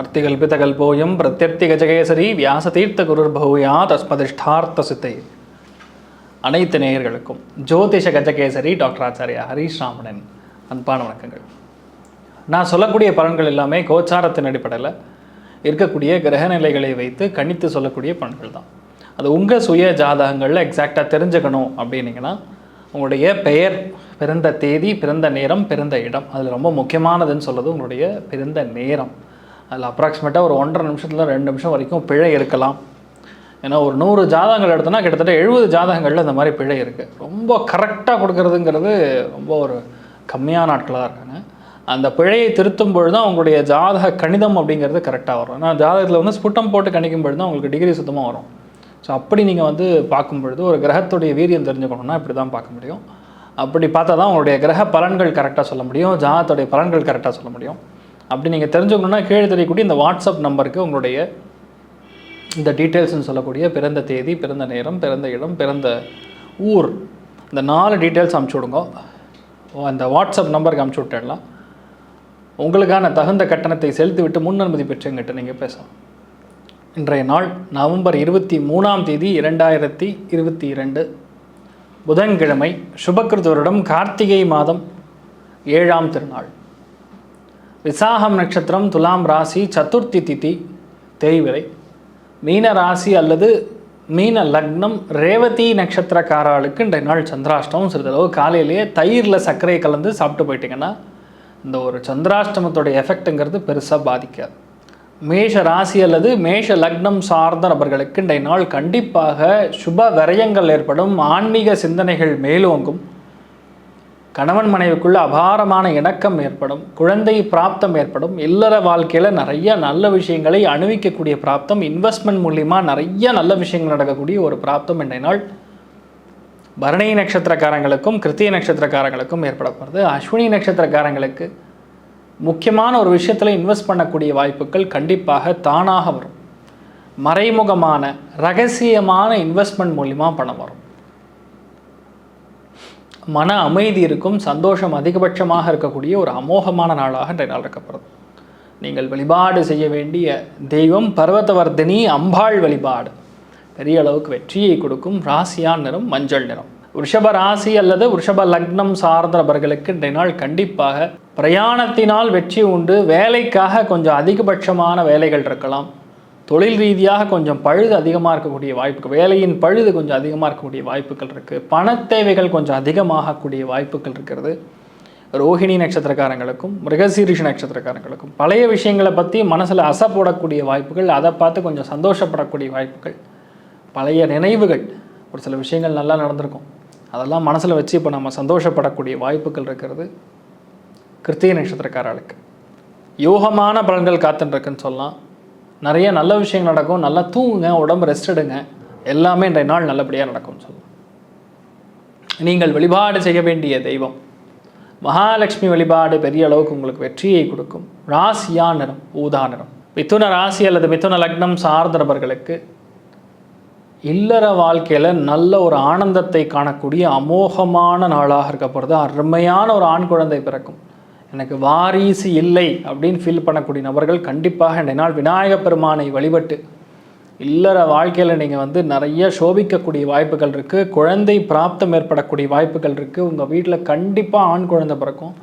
அர்த்திகல்பிதகல்போயம் பிரத்யர்த்திகஜகேசரி வியாசதீர்த்த குருர் பௌயா தஸ்மதிஷ்டார்த்த சித்தை அனைத்து நேயர்களுக்கும் ஜோதிஷ கஜகேசரி டாக்டர் ஆச்சாரியா ஹரீஷ் ராமணன் அன்பான வணக்கங்கள். நான் சொல்லக்கூடிய பலன்கள் எல்லாமே கோச்சாரத்தின் அடிப்படையில் இருக்கக்கூடிய கிரக நிலைகளை வைத்து கணித்து சொல்லக்கூடிய பலன்கள் தான். அது உங்கள் சுய ஜாதகங்களில் எக்ஸாக்டாக தெரிஞ்சுக்கணும் அப்படின்னீங்கன்னா உங்களுடைய பெயர் பிறந்த தேதி பிறந்த நேரம் பிறந்த இடம். அதில் ரொம்ப முக்கியமானதுன்னு சொல்கிறது உங்களுடைய பிறந்த நேரம். அதில் அப்ராக்சிமேட்டாக ஒரு ஒன்றரை நிமிஷத்தில் ரெண்டு நிமிஷம் வரைக்கும் பிழை இருக்கலாம். ஏன்னா ஒரு நூறு ஜாதகங்கள் எடுத்தோன்னா கிட்டத்தட்ட எழுபது ஜாதகங்களில் இந்த மாதிரி பிழை இருக்குது ரொம்ப கரெக்டாக கொடுக்கறதுங்கிறது ரொம்ப ஒரு கம்மியான ஆட்களாக இருக்காங்க. அந்த பிழையை திருத்தும் பொழுது தான் உங்களுடைய ஜாதக கணிதம் அப்படிங்கிறது கரெக்டாக வரும். ஏன்னா ஜாதகத்தில் வந்து ஸ்புட்டம் போட்டு கணிக்கும் பொழுது தான் உங்களுக்கு டிகிரி சுத்தமாக வரும். ஸோ அப்படி நீங்கள் வந்து பார்க்கும் பொழுது ஒரு கிரகத்துடைய வீரியம் தெரிஞ்சுக்கணும்னா இப்படி தான் பார்க்க முடியும். அப்படி பார்த்தா தான் உங்களுடைய கிரக பலன்கள் கரெக்டாக சொல்ல முடியும். ஜாதகத்துடைய பலன்கள் கரெக்டாக சொல்ல முடியும். அப்படி நீங்கள் தெரிஞ்சுக்கணுன்னா கீழே தெரியக்கூடிய இந்த வாட்ஸ்அப் நம்பருக்கு உங்களுடைய இந்த டீட்டெயில்ஸ்னு சொல்லக்கூடிய பிறந்த தேதி பிறந்த நேரம் பிறந்த இடம் பிறந்த ஊர் இந்த நாலு டீட்டெயில்ஸ் அமுச்சு விடுங்க. அந்த வாட்ஸ்அப் நம்பருக்கு அமுச்சு விட்டுடலாம். உங்களுக்கான தகுந்த கட்டணத்தை செலுத்திவிட்டு முன் அனுமதி பெற்றுங்கிட்ட நீங்கள் பேசலாம். இன்றைய நாள் நவம்பர் இருபத்தி மூணாம் தேதி இரண்டாயிரத்தி இருபத்தி இரண்டு. புதன்கிழமை சுபக்கிருத கார்த்திகை மாதம் ஏழாம் திருநாள். விசாகம் நட்சத்திரம் துலாம் ராசி சதுர்த்தி திதி தேய்விரை மீன ராசி அல்லது மீன லக்னம் ரேவதி நட்சத்திரக்காரர்களுக்கு இன்றைய நாள் சந்திராஷ்டமம். சிறிதளவு காலையிலேயே தயிரில் சர்க்கரையை கலந்து சாப்பிட்டு போயிட்டீங்கன்னா இந்த ஒரு சந்திராஷ்டமத்தோடைய எஃபெக்ட்டுங்கிறது பெருசாக பாதிக்காது. மேஷ ராசி அல்லது மேஷ லக்னம் சார்ந்த நபர்களுக்கு இன்றைய நாள் கண்டிப்பாக சுப விரயங்கள் ஏற்படும். ஆன்மீக சிந்தனைகள் மேலோங்கும். கணவன் மனைவிக்குள்ள அபாரமான இணக்கம் ஏற்படும். குழந்தை பிராப்தம் ஏற்படும். இல்லற வாழ்க்கையில் நிறைய நல்ல விஷயங்களை அணுவிக்கக்கூடிய பிராப்தம். இன்வெஸ்ட்மெண்ட் மூலிமா நிறைய நல்ல விஷயங்கள் நடக்கக்கூடிய ஒரு பிராப்தம் இன்றைய நாள். பரணி நட்சத்திரக்காரங்களுக்கும் கிருத்திய நட்சத்திரக்காரங்களுக்கும் ஏற்பட போகிறது அஸ்வினி நட்சத்திரக்காரங்களுக்கு முக்கியமான ஒரு விஷயத்தில் இன்வெஸ்ட் பண்ணக்கூடிய வாய்ப்புகள் கண்டிப்பாக தானாக வரும். மறைமுகமான ரகசியமான இன்வெஸ்ட்மெண்ட் மூலிமா பணம் வரும். மன அமைதி இருக்கும் சந்தோஷம் அதிகபட்சமாக இருக்கக்கூடிய ஒரு அமோகமான நாளாக இன்றைய நாள் இருக்கப்படுது நீங்கள் வழிபாடு செய்ய வேண்டிய தெய்வம் பர்வதவர்தினி அம்பாள் வழிபாடு. பெரிய அளவுக்கு வெற்றியை கொடுக்கும் ராசியான் நிறம் மஞ்சள் நிறம். ரிஷப ராசி அல்லது ரிஷப லக்னம் சார்ந்தவர்களுக்கு இன்றைய நாள் கண்டிப்பாக பிரயாணத்தினால் வெற்றி உண்டு. வேலைக்காக கொஞ்சம் அதிகபட்சமான வேலைகள் இருக்கலாம். தொழில் ரீதியாக கொஞ்சம் பழுது அதிகமாக இருக்கக்கூடிய வாய்ப்புகள் வேலையின் பழுது கொஞ்சம் அதிகமாக இருக்கக்கூடிய வாய்ப்புகள் இருக்குது பண தேவைகள் கொஞ்சம் அதிகமாகக்கூடிய வாய்ப்புகள் இருக்கிறது. ரோஹிணி நட்சத்திரக்காரங்களுக்கும் மிருகசீரிஷ நட்சத்திரக்காரங்களுக்கும் பழைய விஷயங்களை பற்றி மனசில் அசை போடக்கூடிய வாய்ப்புகள் அதை பார்த்து கொஞ்சம் சந்தோஷப்படக்கூடிய வாய்ப்புகள் பழைய நினைவுகள். ஒரு சில விஷயங்கள் நல்லா நடந்திருக்கும். அதெல்லாம் மனசில் வச்சு இப்போ நம்ம சந்தோஷப்படக்கூடிய வாய்ப்புகள் இருக்கிறது கிருத்திகை நட்சத்திரக்காரர்களுக்கு. யோகமான பலன்கள் காத்துட்டுருக்குன்னு சொல்லலாம். நிறைய நல்ல விஷயங்கள் நடக்கும். நல்லா தூங்குங்க உடம்பு ரெஸ்ட் எடுங்க. எல்லாமே இன்றைய நாள் நல்லபடியாக நடக்கும்னு சொல்லலாம் நீங்கள் வழிபாடு செய்ய வேண்டிய தெய்வம். மகாலட்சுமி வழிபாடு பெரிய அளவுக்கு உங்களுக்கு வெற்றியை கொடுக்கும். ராசியா நிறம் ஊதா நிறம். மிதுன ராசி அல்லது மிதுன லக்னம் சார்ந்த நபர்களுக்கு இல்லற வாழ்க்கையில் நல்ல ஒரு ஆனந்தத்தை காணக்கூடிய அமோகமான நாளாக இருக்கப்படுறது அருமையான ஒரு ஆண் குழந்தை பிறக்கும். எனக்கு வாரிசு இல்லை அப்படின்னு ஃபீல் பண்ணக்கூடிய நபர்கள் கண்டிப்பாக இந்த நாள் விநாயக பெருமானை வழிபட்டு இல்லற வாழ்க்கையில் நீங்கள் வந்து நிறைய சோபிக்கக்கூடிய வாய்ப்புகள் இருக்குது குழந்தை பிராப்தம் ஏற்படக்கூடிய வாய்ப்புகள் இருக்குது உங்கள் வீட்டில் கண்டிப்பாக ஆண் குழந்தை பிறக்கும்.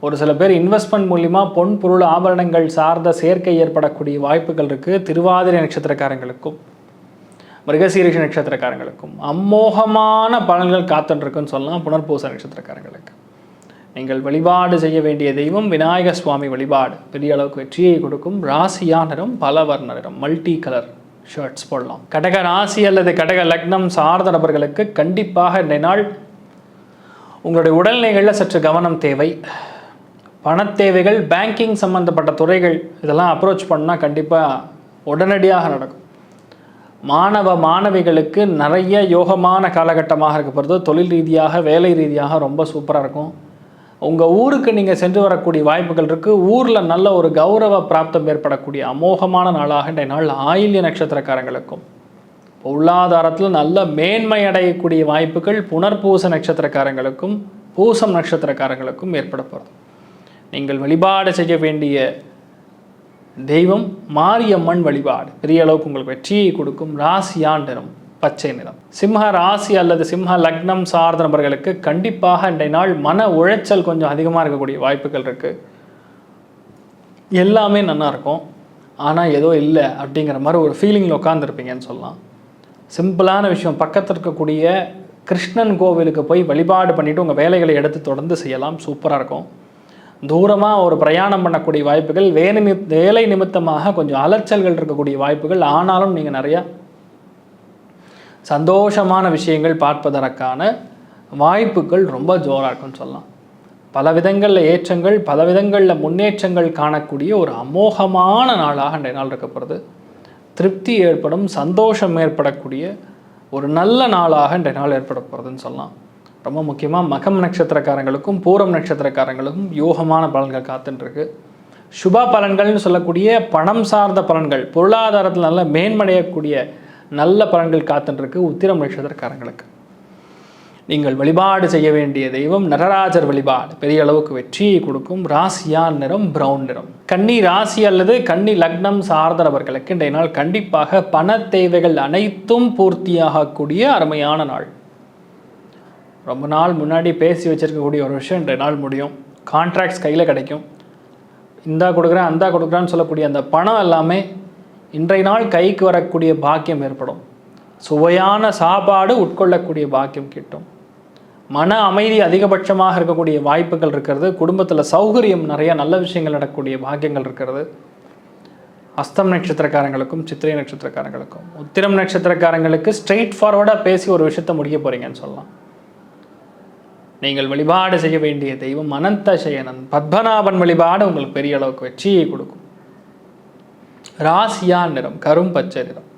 ஒரு சில பேர் இன்வெஸ்ட்மெண்ட் மூலிமா பொன் பொருள் ஆபரணங்கள் சார்ந்த சேர்க்கை ஏற்படக்கூடிய வாய்ப்புகள் இருக்குது திருவாதிரை நட்சத்திரக்காரங்களுக்கும். மிருகசீரிஷ நட்சத்திரக்காரங்களுக்கும் அம்மோகமான பலன்கள் காத்துட்டுருக்குன்னு சொல்லலாம் புனர்பூச நட்சத்திரக்காரங்களுக்கு. நீங்கள் வழிபாடு செய்ய வேண்டிய தெய்வம் விநாயக சுவாமி வழிபாடு. பெரிய அளவுக்கு வெற்றியை கொடுக்கும் ராசியா நிறம் பல வர்ண நிறம் மல்டி கலர் ஷர்ட்ஸ் போடலாம். கடக ராசி அல்லது கடக லக்னம் சார்ந்த நபர்களுக்கு கண்டிப்பாக இந்த நாள் உங்களுடைய உடல்நிலைகளில் சற்று கவனம் தேவை. பணத்தேவைகள் பேங்கிங் சம்மந்தப்பட்ட துறைகள் இதெல்லாம் அப்ரோச் பண்ணால் கண்டிப்பாக உடனடியாக நடக்கும். மாணவ மாணவிகளுக்கு நிறைய யோகமான காலகட்டமாக இருக்கப்படுறது தொழில் ரீதியாக வேலை ரீதியாக ரொம்ப சூப்பராக இருக்கும். உங்கள் ஊருக்கு நீங்கள் சென்று வரக்கூடிய வாய்ப்புகள் இருக்குது ஊரில் நல்ல ஒரு கௌரவ பிராப்தம் ஏற்படக்கூடிய அமோகமான நாளாக இந்த நாள் ஆயில்ய நட்சத்திரக்காரங்களுக்கும். பொருளாதாரத்தில் நல்ல மேன்மை அடையக்கூடிய வாய்ப்புகள் புனர்பூச நட்சத்திரக்காரங்களுக்கும் பூசம் நட்சத்திரக்காரங்களுக்கும் ஏற்பட போகிறது நீங்கள் வழிபாடு செய்ய வேண்டிய தெய்வம் மாரியம்மன் வழிபாடு. பெரிய அளவுக்கு உங்களுக்கு வெற்றியை கொடுக்கும் ராசியான் நிறம் பச்சை நிறம். சிம்ம ராசி அல்லது சிம்ம லக்னம் சார்ந்த நபர்களுக்கு கண்டிப்பாக இன்றைய நாள் மன உளைச்சல் கொஞ்சம் அதிகமாக இருக்கக்கூடிய வாய்ப்புகள் இருக்குது எல்லாமே நல்லாயிருக்கும் ஆனால் ஏதோ இல்லை அப்படிங்கிற மாதிரி ஒரு ஃபீலிங்கில் உட்காந்துருப்பீங்கன்னு சொல்லலாம். சிம்பிளான விஷயம் பக்கத்தில் இருக்கக்கூடிய கிருஷ்ணன் கோவிலுக்கு போய் வழிபாடு பண்ணிவிட்டு உங்கள் வேலைகளை எடுத்து தொடர்ந்து செய்யலாம். சூப்பராக இருக்கும். தூரமாக ஒரு பிரயாணம் பண்ணக்கூடிய வாய்ப்புகள் வேலை நிமி வேலை நிமித்தமாக கொஞ்சம் அலைச்சல்கள் இருக்கக்கூடிய வாய்ப்புகள். ஆனாலும் நீங்கள் நிறையா சந்தோஷமான விஷயங்கள் பார்ப்பதற்கான வாய்ப்புகள் ரொம்ப ஜோராக இருக்குன்னு சொல்லலாம். பல விதங்களில் ஏற்றங்கள் பல விதங்களில் முன்னேற்றங்கள் காணக்கூடிய ஒரு அமோகமான நாளாக இன்றைய நாள் இருக்கப்படுது திருப்தி ஏற்படும் சந்தோஷம் ஏற்படக்கூடிய ஒரு நல்ல நாளாக இன்றைய நாள் ஏற்பட போகிறதுன்னு சொல்லலாம். ரொம்ப முக்கியமாக மகம் நட்சத்திரக்காரங்களுக்கும் பூரம் நட்சத்திரக்காரங்களுக்கும் யோகமான பலன்கள் காத்துட்டுருக்கு சுப பலன்கள்னு சொல்லக்கூடிய பணம் சார்ந்த பலன்கள் பொருளாதாரத்தில் நல்ல மேன்மடையக்கூடிய நல்ல பலன்கள் காத்துட்டுருக்கு உத்திரம் நட்சத்திரக்காரங்களுக்கு. நீங்கள் வழிபாடு செய்ய வேண்டிய தெய்வம் நடராஜர் வழிபாடு. பெரிய அளவுக்கு வெற்றியை கொடுக்கும் ராசியான் நிறம் பிரவுன் நிறம். கன்னி ராசி அல்லது கன்னி லக்னம் சார்ந்த நபர்களுக்கு இன்றைய நாள் கண்டிப்பாக பண தேவைகள் அனைத்தும் பூர்த்தியாகக்கூடிய அருமையான நாள். ரொம்ப நாள் முன்னாடி பேசி வச்சுருக்கக்கூடிய ஒரு விஷயம் ரெண்டு நாள் முடியும். கான்ட்ராக்ட்ஸ் கையில் கிடைக்கும். இந்தா கொடுக்குறேன் அந்தா கொடுக்குறான்னு சொல்லக்கூடிய அந்த பணம் எல்லாமே இன்றைய நாள் கைக்கு வரக்கூடிய பாக்கியம் ஏற்படும். சுவையான சாப்பாடு உட்கொள்ளக்கூடிய பாக்கியம் கிட்டும். மன அமைதி அதிகபட்சமாக இருக்கக்கூடிய வாய்ப்புகள் இருக்கிறது. குடும்பத்தில் சௌகரியம் நிறைய நல்ல விஷயங்கள் நடக்கக்கூடிய பாக்கியங்கள் இருக்கிறது. அஸ்தம் நட்சத்திரக்காரங்களுக்கும் சித்திரை நட்சத்திரக்காரங்களுக்கும். உத்திரம் நட்சத்திரக்காரங்களுக்கு ஸ்ட்ரெயிட் ஃபார்வர்டாக பேசி ஒரு விஷயத்தை முடிக்க போகிறீங்கன்னு சொல்லலாம். நீங்கள் வழிபாடு செய்ய வேண்டிய தெய்வம் அனந்த சயனன் பத்மநாபன் வழிபாடு உங்களுக்கு பெரிய அளவுக்கு வெற்றியை கொடுக்கும். ராசியா நிறம் கரும் பச்சை நிறம்.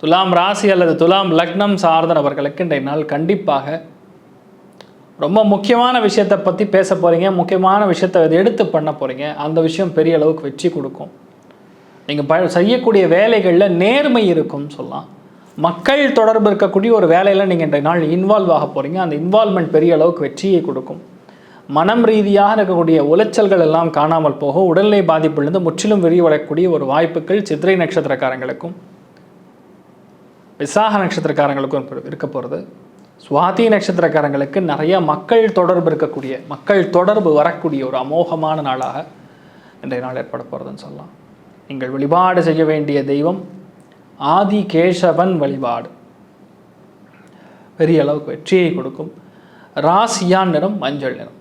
துலாம் ராசி அல்லது துலாம் லக்னம் சார்ந்த நபர்களுக்கு இன்றைய நாள் கண்டிப்பாக ரொம்ப முக்கியமான விஷயத்தை பற்றி பேச போகிறீங்க முக்கியமான விஷயத்தை எடுத்து பண்ண போகிறீங்க அந்த விஷயம் பெரிய அளவுக்கு வெற்றி கொடுக்கும். நீங்கள் ப செய்யக்கூடிய வேலைகளில் நேர்மை இருக்கும்னு சொல்லலாம். மக்கள் தொடர்பு இருக்கக்கூடிய ஒரு வேலையில் நீங்கள் இன்றைய நாள் இன்வால்வ் ஆக போகிறீங்க அந்த இன்வால்மெண்ட் பெரிய அளவுக்கு வெற்றியை கொடுக்கும். மனம் ரீதியாக இருக்கக்கூடிய உளைச்சல்கள் எல்லாம் காணாமல் போகும். உடல்நிலை பாதிப்பிலிருந்து முற்றிலும் விரிவடையக்கூடிய ஒரு வாய்ப்புகள் சித்திரை நட்சத்திரக்காரங்களுக்கும் விசாக நட்சத்திரக்காரங்களுக்கும் இருக்க போகிறது சுவாதி நட்சத்திரக்காரங்களுக்கு நிறைய மக்கள் தொடர்பு இருக்கக்கூடிய மக்கள் தொடர்பு வரக்கூடிய ஒரு அமோகமான நாளாக இன்றைய நாள் ஏற்பட போகிறதுன்னு சொல்லலாம். நீங்கள் வழிபாடு செய்ய வேண்டிய தெய்வம் ஆதி கேசவன் வழிபாடு. பெரிய அளவுக்கு வெற்றியை கொடுக்கும். ராசியான் நிறம் மஞ்சள் நிறம்.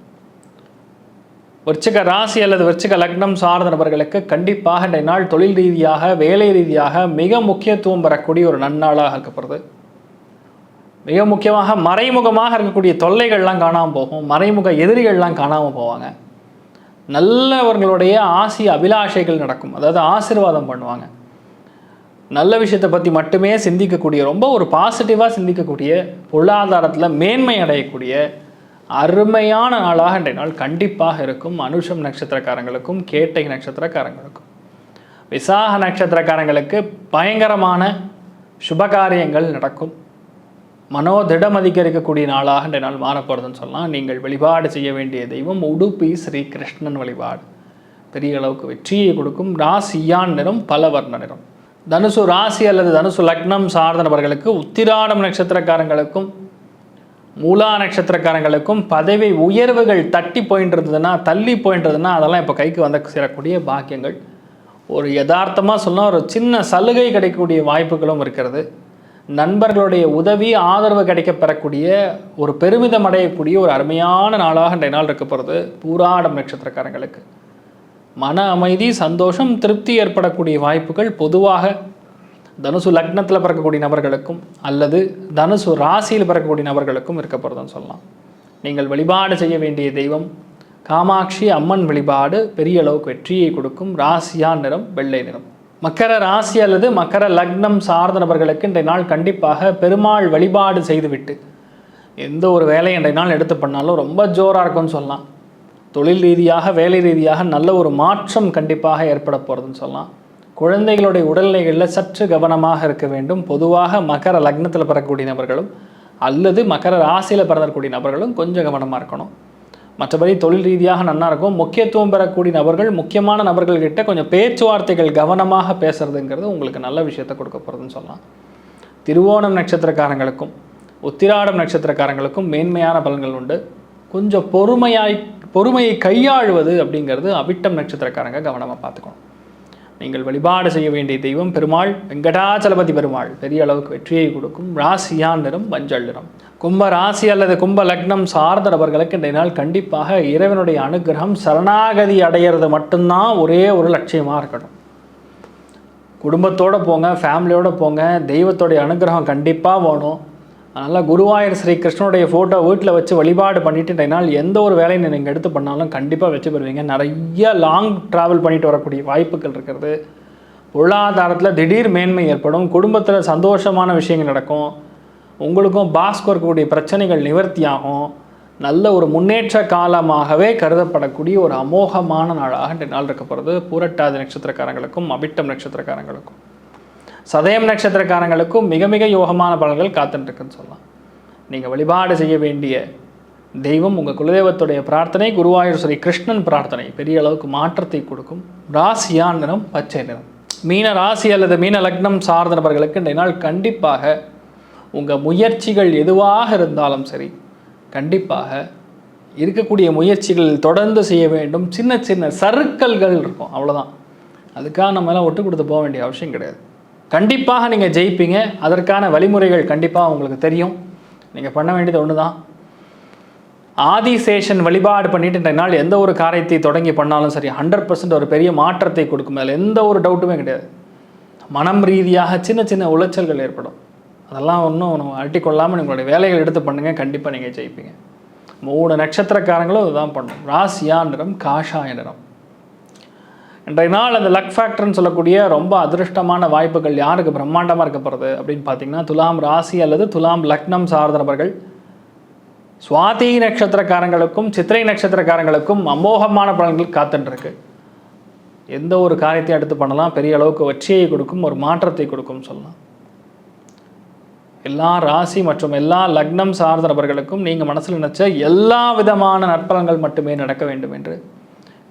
விருச்சிக ராசி அல்லது விருச்சிக லக்னம் சார்ந்த நபர்களுக்கு கண்டிப்பாக இன்றைய நாள் தொழில் ரீதியாக வேலை ரீதியாக மிக முக்கியத்துவம் பெறக்கூடிய ஒரு நன்னாளாக இருக்கப்படுது மிக முக்கியமாக மறைமுகமாக இருக்கக்கூடிய தொல்லைகள்லாம் காணாமல் போகும். மறைமுக எதிரிகள்லாம் காணாமல் போவாங்க. நல்லவர்களுடைய ஆசி அபிலாஷைகள் நடக்கும். அதாவது ஆசீர்வாதம் பண்ணுவாங்க. நல்ல விஷயத்தை பற்றி மட்டுமே சிந்திக்கக்கூடிய ரொம்ப ஒரு பாசிட்டிவாக சிந்திக்கக்கூடிய பொருளாதாரத்தில் மேன்மை அடையக்கூடிய அருமையான நாளாக இன்றைய நாள் கண்டிப்பாக இருக்கும். அனுஷம் நட்சத்திரக்காரங்களுக்கும் கேட்டை நட்சத்திரக்காரங்களுக்கும். விசாக நட்சத்திரக்காரங்களுக்கு பயங்கரமான சுபகாரியங்கள் நடக்கும். மனோதிடம் அதிகரிக்கக்கூடிய நாளாக இன்றைய நாள் மாறப்போகிறதுன்னு சொல்லலாம். நீங்கள் வழிபாடு செய்ய வேண்டிய தெய்வம் உடுப்பி ஸ்ரீ கிருஷ்ணன் வழிபாடு. பெரிய அளவுக்கு வெற்றியை கொடுக்கும். ராசியான் நிறம் பல வர்ண நிறம். தனுசு ராசி அல்லது தனுசு லக்னம் சார்ந்த நபர்களுக்கு உத்திராடம் நட்சத்திரக்காரங்களுக்கும் மூலா நட்சத்திரக்காரங்களுக்கும் பதவி உயர்வுகள் தட்டி போயின்றதுன்னா தள்ளி போயின்றதுன்னா அதெல்லாம் இப்போ கைக்கு வந்து சேரக்கூடிய பாக்கியங்கள். ஒரு யதார்த்தமாக சொன்னால் ஒரு சின்ன சலுகை கிடைக்கக்கூடிய வாய்ப்புகளும் இருக்கிறது. நண்பர்களுடைய உதவி ஆதரவு கிடைக்க பெறக்கூடிய ஒரு பெருமிதம் அடையக்கூடிய ஒரு அருமையான நாளாக இன்றைய நாள் இருக்க போகிறது பூராடம் நட்சத்திரக்காரங்களுக்கு. மன அமைதி சந்தோஷம் திருப்தி ஏற்படக்கூடிய வாய்ப்புகள் பொதுவாக தனுசு லக்னத்தில் பிறக்கக்கூடிய நபர்களுக்கும் அல்லது தனுசு ராசியில் பிறக்கக்கூடிய நபர்களுக்கும் இருக்க போகிறதுன்னு சொல்லலாம். நீங்கள் வழிபாடு செய்ய வேண்டிய தெய்வம் காமாட்சி அம்மன் வழிபாடு பெரிய அளவுக்கு வெற்றியை கொடுக்கும் ராசியா நிறம் வெள்ளை நிறம். மக்கர ராசி அல்லது மக்கர லக்னம் சார்ந்த நபர்களுக்கு இன்றைய நாள் கண்டிப்பாக பெருமாள் வழிபாடு செய்துவிட்டு எந்த ஒரு வேலையை இன்றைய நாள் எடுத்து பண்ணாலும் ரொம்ப ஜோராக இருக்கும்னு சொல்லலாம். தொழில் ரீதியாக வேலை ரீதியாக நல்ல ஒரு மாற்றம் கண்டிப்பாக ஏற்பட போகிறதுன்னு சொல்லலாம். குழந்தைகளுடைய உடல்நிலைகளில் சற்று கவனமாக இருக்க வேண்டும். பொதுவாக மகர லக்னத்தில் பிறக்கக்கூடிய நபர்களும் அல்லது மகர ராசியில் பிறந்தக்கூடிய நபர்களும் கொஞ்சம் கவனமாக இருக்கணும். மற்றபடி தொழில் ரீதியாக நன்னா இருக்கும். முக்கியத்துவம் பெறக்கூடிய நபர்கள் முக்கியமான நபர்கள்கிட்ட கொஞ்சம் பேச்சுவார்த்தைகள் கவனமாக பேசுறதுங்கிறது உங்களுக்கு நல்ல விஷயத்தை கொடுக்க போகிறதுன்னு சொல்லலாம். திருவோணம் நட்சத்திரக்காரங்களுக்கும் உத்திராடம் நட்சத்திரக்காரங்களுக்கும் மேன்மையான பலன்கள் உண்டு. கொஞ்சம் பொறுமையாய் பொறுமையை கையாளுவது அப்படிங்கிறது அவிட்டம் நட்சத்திரக்காரங்க கவனமாக பார்த்துக்கணும். நீங்கள் வழிபாடு செய்ய வேண்டிய தெய்வம் பெருமாள் வெங்கடாச்சலபதி பெருமாள். பெரிய அளவுக்கு வெற்றியை கொடுக்கும் ராசியான் நிறம் மஞ்சள் நிறம். கும்ப ராசி அல்லது கும்ப லக்னம் சார்ந்த நபர்களுக்கு இந்த நாள் கண்டிப்பாக இறைவனுடைய அனுகிரகம் சரணாகதி அடையிறது மட்டும்தான் ஒரே ஒரு லட்சியமாக இருக்கணும். குடும்பத்தோடு போங்க ஃபேமிலியோடு போங்க தெய்வத்தோடைய அனுகிரகம் கண்டிப்பாக வேணும். அதனால் குருவாயூர் ஸ்ரீ கிருஷ்ணனுடைய ஃபோட்டோ வீட்டில் வச்சு வழிபாடு பண்ணிட்டு இந்த நாள் எந்த ஒரு வேலையை நீங்கள் எடுத்து பண்ணாலும் கண்டிப்பாக வச்சு பெறுவீங்க. நிறைய லாங் ட்ராவல் பண்ணிட்டு வரக்கூடிய வாய்ப்புகள் இருக்கிறது. பொருளாதாரத்தில் திடீர் மேன்மை ஏற்படும். குடும்பத்தில் சந்தோஷமான விஷயங்கள் நடக்கும். உங்களுக்கும் பாஸ்க்கு இருக்கக்கூடிய பிரச்சனைகள் நிவர்த்தியாகும் நல்ல ஒரு முன்னேற்ற காலமாகவே கருதப்படக்கூடிய ஒரு அமோகமான நாளாக இந்த நாள் இருக்க போகிறது பூரட்டாதி நட்சத்திரக்காரங்களுக்கும் அபிட்டம் நட்சத்திரக்காரங்களுக்கும். சதயம் நட்சத்திரக்காரங்களுக்கும் மிக மிக யோகமான பலன்கள் காத்துட்டுருக்குன்னு சொல்லலாம். நீங்கள் வழிபாடு செய்ய வேண்டிய தெய்வம் உங்கள் குலதெய்வத்துடைய பிரார்த்தனை குருவாயூர் ஸ்ரீ கிருஷ்ணன் பிரார்த்தனை. பெரிய அளவுக்கு மாற்றத்தை கொடுக்கும். ராசியான் நிறம் பச்சை நிறம். மீன ராசி அல்லது மீன லக்னம் சார்ந்த நபர்களுக்கு இந்த நாள் கண்டிப்பாக உங்கள் முயற்சிகள் எதுவாக இருந்தாலும் சரி கண்டிப்பாக இருக்கக்கூடிய முயற்சிகள் தொடர்ந்து செய்ய வேண்டும். சின்ன சின்ன சருக்கல்கள் இருக்கும். அவ்வளோதான் அதுக்காக நம்ம எல்லாம் ஒட்டு கொடுத்து போக வேண்டிய அவசியம் கிடையாது. கண்டிப்பாக நீங்கள் ஜெயிப்பீங்க. அதற்கான வழிமுறைகள் கண்டிப்பாக உங்களுக்கு தெரியும். நீங்கள் பண்ண வேண்டியது ஒன்று தான் ஆதிசேஷன் வழிபாடு பண்ணிட்டு நாள் எந்த ஒரு காரியத்தை தொடங்கி பண்ணாலும் சரி ஹண்ட்ரட் பர்சன்ட் ஒரு பெரிய மாற்றத்தை கொடுக்கும். அதில் எந்த ஒரு டவுட்டுமே கிடையாது. மனம் ரீதியாக சின்ன சின்ன உளைச்சல்கள் ஏற்படும். அதெல்லாம் ஒன்றும் அட்டிக்கொள்ளாமல் உங்களுடைய வேலைகள் எடுத்து பண்ணுங்கள் கண்டிப்பாக நீங்கள் ஜெயிப்பீங்க. மூணு நட்சத்திரக்காரங்களும் இதுதான் பண்ணும். ராசியா நிறம் காஷாய நிறம். இன்றைய நாள் அந்த லக் ஃபேக்டர்னு சொல்லக்கூடிய ரொம்ப அதிருஷ்டமான வாய்ப்புகள் யாருக்கு பிரம்மாண்டமாக இருக்க போகிறது அப்படின்னு பார்த்தீங்கன்னா துலாம் ராசி அல்லது துலாம் லக்னம் சார்ந்த நபர்கள். சுவாதி நட்சத்திரக்காரங்களுக்கும் சித்திரை நட்சத்திரக்காரங்களுக்கும் அமோகமான பலன்கள் காத்துட்டுருக்கு எந்த ஒரு காரியத்தையும் எடுத்து பண்ணலாம். பெரிய அளவுக்கு வெற்றியை கொடுக்கும் ஒரு மாற்றத்தை கொடுக்கும் சொல்லலாம். எல்லா ராசி மற்றும் எல்லா லக்னம் சார்ந்த நபர்களுக்கும் நீங்கள் மனசில் நினச்ச எல்லா விதமான நற்பலன்கள் மட்டுமே நடக்க வேண்டும் என்று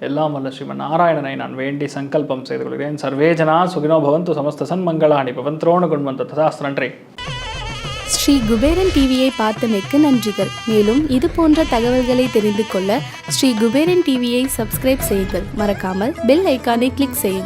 எல்லாம் வல்ல ஸ்ரீமன் நாராயணனை நான் வேண்டி சங்கல்பம் செய்து கொள்கிறேன். சர்வேஜனா சுகினோ பவந்து சமஸ்த சன்மங்களாணி பவந்த்ரோண குண்மந்த ததாஸ்து நன்றி ஸ்ரீ குபேரன் டிவியை பார்த்தமைக்கு நன்றிகள். மேலும் இது போன்ற தகவல்களை தெரிந்து கொள்ள ஸ்ரீ குபேரன் டிவியை சப்ஸ்கிரைப் செய்யுங்கள். மறக்காமல் பெல் ஐக்கானை கிளிக் செய்யுங்கள்.